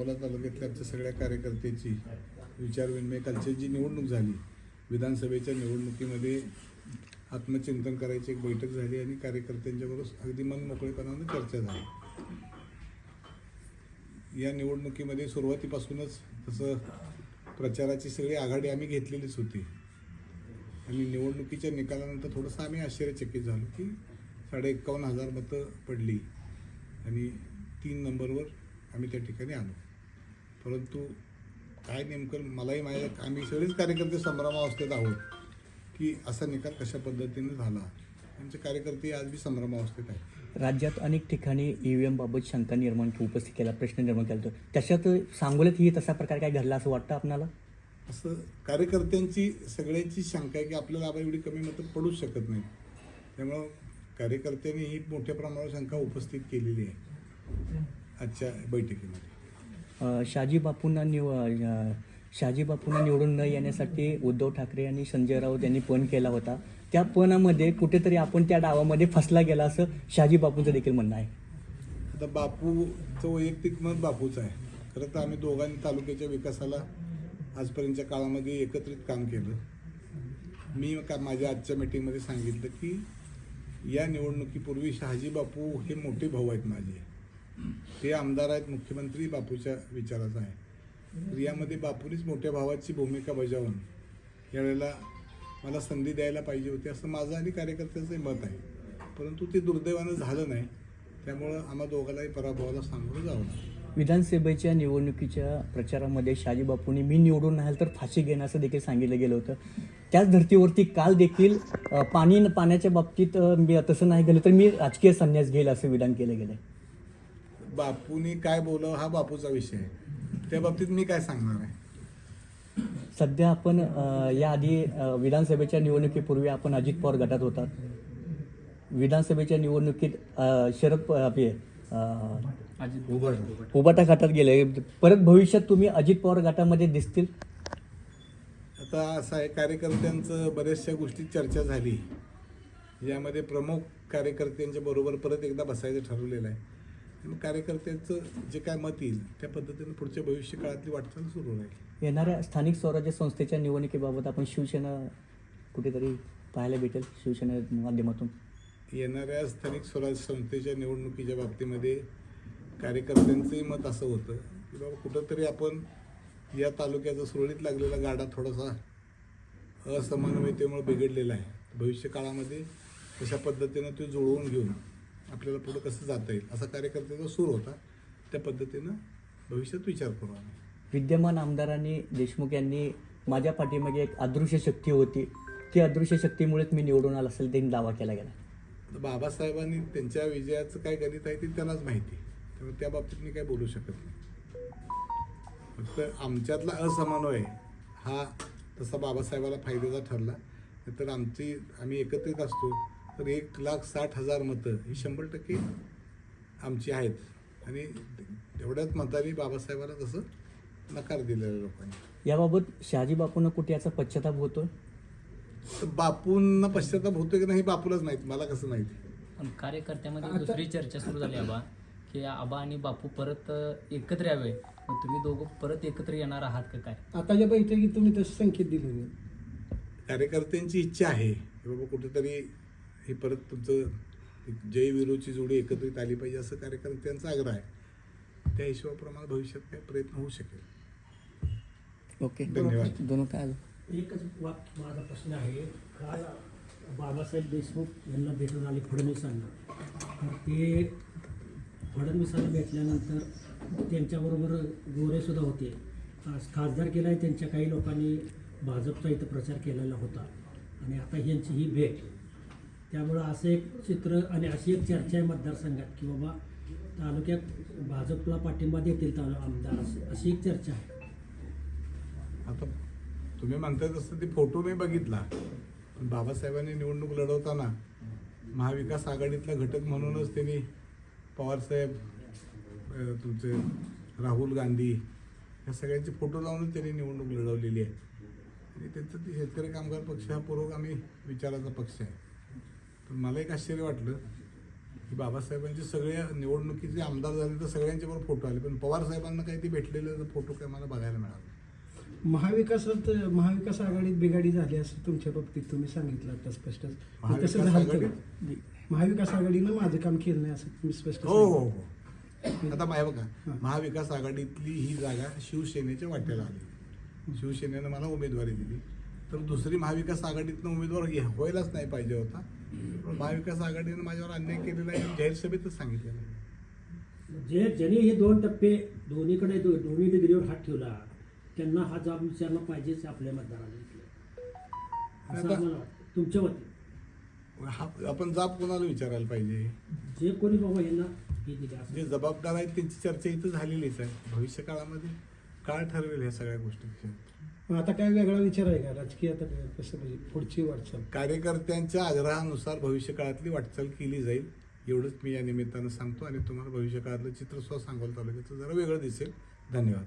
सांगोला तालुक्यातल्या आमच्या सगळ्या कार्यकर्त्याची विचारविनिमय कालची जी निवडणूक झाली विधानसभेच्या निवडणुकीमध्ये आत्मचिंतन करायची एक बैठक झाली आणि कार्यकर्त्यांच्याबरोबर अगदी मन मोकळेपणानं चर्चा झाली. या निवडणुकीमध्ये सुरुवातीपासूनच तसं प्रचाराची सगळी आघाडी आम्ही घेतलेलीच होती. आणि निवडणुकीच्या निकालानंतर थोडंसं आम्ही आश्चर्यचकित झालो की साडे एक्कावन्न हजार मतं पडली आणि तीन नंबरवर आम्ही त्या ठिकाणी आलो. परंतु काय नेमकं मलाही माहीत आम्ही सगळेच कार्यकर्ते संभ्रमावस्थेत आहोत की असा निकाल कशा पद्धतीने झाला? आमचे कार्यकर्ते आज बी संभ्रमावस्थेत आहेत. राज्यात अनेक ठिकाणी ईव्हीएम बाबत शंका निर्माण उपस्थित केला प्रश्न निर्माण केला. होता त्याच्यात सांगोल्यात ही तसा प्रकार काय घडला असं वाटतं आपणाला असं कार्यकर्त्यांची सगळ्यांची शंका आहे की आपल्याला आबा एवढी कमी मतं पडूच शकत नाही त्यामुळं कार्यकर्त्यांनी ही मोठ्या प्रमाणावर शंका उपस्थित केलेली आहे. आजच्या बैठकीमध्ये. शाजी बापूंना निव अं, शहाजी बापूंना निवडून न येण्यासाठी उद्धव ठाकरे आणि संजय राऊत यांनी पण केला होता. त्या पणामध्ये कुठेतरी आपण त्या डावामध्ये फसला गेला असं शहाजी बापूंचं देखील म्हणणं आहे. आता बापूचं वैयक्तिक मत बापूचं आहे. खरं तर आम्ही दोघांनी तालुक्याच्या विकासाला आजपर्यंतच्या काळामध्ये एकत्रित काम केलं. मी का माझ्या आजच्या मीटिंगमध्ये सांगितलं की या निवडणुकीपूर्वी शहाजी बापू हे मोठे भाऊ आहेत माझे. ते आमदार आहेत मुख्यमंत्री बापूच्या विचाराचा आहे. तर यामध्ये बापूनीच मोठ्या भावाची भूमिका बजावून यावेळेला मला संधी द्यायला पाहिजे होती असं माझं आणि कार्यकर्त्याचं मत आहे. परंतु ते दुर्दैवानं झालं नाही. त्यामुळं आम्हा दोघांनाही पराभवाला सामोरं जावं लागलं. विधानसभेच्या निवडणुकीच्या प्रचारामध्ये शाजी बापूंनी मी निवडून नाही तर फाशी घेणं असं देखील सांगितलं गेलं होतं. त्याच धर्तीवरती काल देखील पाणी पाण्याच्या बाबतीत मी तसं नाही गेलं तर मी राजकीय संन्यास घेईल असं विधान केलं गेलं बापूनी काय बोलावं हा बापूचा विषय आहे. त्या बाबतीत मी काय सांगणार आहे? सध्या आपण याआधी विधानसभेच्या निवडणुकीपूर्वी आपण अजित पवार गटात होतात विधानसभेच्या निवडणुकीत शरद प- आपले उबाटा. गटात गेले. परत भविष्यात तुम्ही अजित पवार गटामध्ये दिसतील? आता असं आहे कार्यकर्त्यांचं बऱ्याचशा गोष्टी चर्चा झाली. यामध्ये प्रमुख कार्यकर्त्यांच्या बरोबर परत एकदा बसायचं ठरवलेलं आहे. आणि कार्यकर्त्यांचं जे काय मत येईल त्या पद्धतीने पुढच्या भविष्य काळातली वाटचाल सुरू राहील. येणाऱ्या स्थानिक स्वराज्य संस्थेच्या निवडणुकीबाबत आपण शिवसेना कुठेतरी पाहायला भेटेल शिवसेना माध्यमातून. येणाऱ्या स्थानिक स्वराज्य संस्थेच्या निवडणुकीच्या बाबतीमध्ये कार्यकर्त्यांचंही मत असं होतं की बाबा कुठंतरी आपण या तालुक्याचा सुरळीत लागलेला गाडा थोडासा असमन्वयतेमुळे बिघडलेला आहे. भविष्य काळामध्ये कशा पद्धतीनं ते जुळवून घेऊन आपल्याला पुढं कसं जाता येईल? असा कार्यकर्त्याचा सूर होता त्या पद्धतीनं भविष्यात विचार करू आम्ही. विद्यमान आमदारांनी देशमुख यांनी माझ्या पाठीमागे एक अदृश्य शक्ती होती. ती अदृश्य शक्तीमुळेच मी निवडून आला असेल त्यांनी दावा केला गेला. तर बाबासाहेबांनी त्यांच्या विजयाचं काय गणित आहे ते त्यांनाच माहिती त्यामुळे त्या बाबतीत मी काय बोलू शकत नाही. फक्त आमच्यातला असमन्वय हा तसा बाबासाहेबाला फायद्याचा ठरला. तर आमची आम्ही एकत्रित असतो. तर एक लाख साठ हजार मतं ही शंभर टक्के आमची आहेत. आणि तेवढ्याच मतांनी बाबासाहेबाला तसं नकार दिलेला लोकांनी. याबाबत शहाजी बापूंना कुठे याचा पश्चाताप होतो तर बापूंना पश्चाताप होतोय की नाही हे बापूलाच माहिती मला कसं माहिती? पण कार्यकर्त्यामध्ये दुसरी चर्चा सुरू झाली आबा की आबा आणि बापू परत एकत्र यावे. मग तुम्ही दोघं परत एकत्र येणार आहात का काय? आताच्या बैठकीत तुम्ही तसे संकेत दिले नाही. कार्यकर्त्यांची इच्छा आहे की बाबा कुठेतरी हे परत तुमचं जय विरोची जोडी एकत्रित आली पाहिजे असं कार्यकर्त्यांचा आग्रह आहे. त्या हिशोबाप्रमाणे भविष्यात काही प्रयत्न होऊ शकेल. ओके. धन्यवाद. दोन काय? एकच वाक्य माझा प्रश्न आहे. काल बाबासाहेब देशमुख यांना भेटून आले फडणवीसांना. तर ते फडणवीसांना भेटल्यानंतर त्यांच्याबरोबर गोरेसुद्धा होते. आज खासदार केला आहे त्यांच्या काही लोकांनी भाजपचा इथं प्रचार केलेला होता. आणि आता यांची ही भेट. त्यामुळं असं एक चित्र आणि अशी एक चर्चा आहे मतदारसंघात की बाबा तालुक्यात भाजपला पाठिंबा देतील तालु आमदार अशी एक चर्चा आहे. आता तुम्ही म्हणताय तसं ते फोटो मी बघितला. पण बाबासाहेबांनी निवडणूक लढवताना महाविकास आघाडीतला घटक म्हणूनच त्यांनी पवारसाहेब तुमचे राहुल गांधी या सगळ्यांचे फोटो लावूनच त्यांनी निवडणूक लढवलेली आहे. आणि त्यांचं ते शेतकरी कामगार पक्ष हा पूर्वगामी विचाराचा पक्ष आहे. पण मला एक आश्चर्य वाटलं की बाबासाहेबांचे सगळे निवडणुकीचे आमदार झाले तर सगळ्यांचे बरोबर फोटो आले. पण पवार साहेबांना काही ते भेटलेले फोटो काय मला बघायला मिळाले. महाविकासात महाविकास आघाडीत बिघाडी झाली असं तुमच्या बाबतीत तुम्ही सांगितलं आता स्पष्ट. महाविकास तसं झालं आघाडीत? महाविकास आघाडीनं माझं काम केलं नाही असं तुम्ही स्पष्ट हो हो. हो. आता माय बघा. महाविकास आघाडीतली ही जागा शिवसेनेच्या वाट्याला आली. शिवसेनेनं मला उमेदवारी दिली. तर दुसरी महाविकास आघाडीतनं उमेदवार व्हायलाच नाही पाहिजे होता. पण महाविकास आघाडीनं माझ्यावर अन्याय केलेला आहे जाहीर सभेतच सांगितलेलं आहे. जे ज्यांनी हे दोन टप्पे दोन्हीकडे दोन्ही डिग्रीवर हात ठेवला त्यांना हा जाब विचारला पाहिजेच आपल्या वाटतं. तुमच्या वतीने हा आपण जाब कोणाला विचारायला पाहिजे? जे कोणी बाबा यांना हे जे जबाबदार आहेत त्यांची चर्चा इथं झालेलीच आहे. भविष्य काळामध्ये काळ ठरवेल ह्या सगळ्या गोष्टी मग आता काय वेगळा विचार आहे का? राजकीय आता कसं म्हणजे पुढची वाटचाल? कार्यकर्त्यांच्या आग्रहानुसार भविष्य काळातली वाटचाल केली जाईल एवढंच मी या निमित्तानं सांगतो आणि तुम्हाला भविष्य काळातलं चित्र स्व सांगोल तालुक्याचं जरा वेगळं दिसेल. धन्यवाद.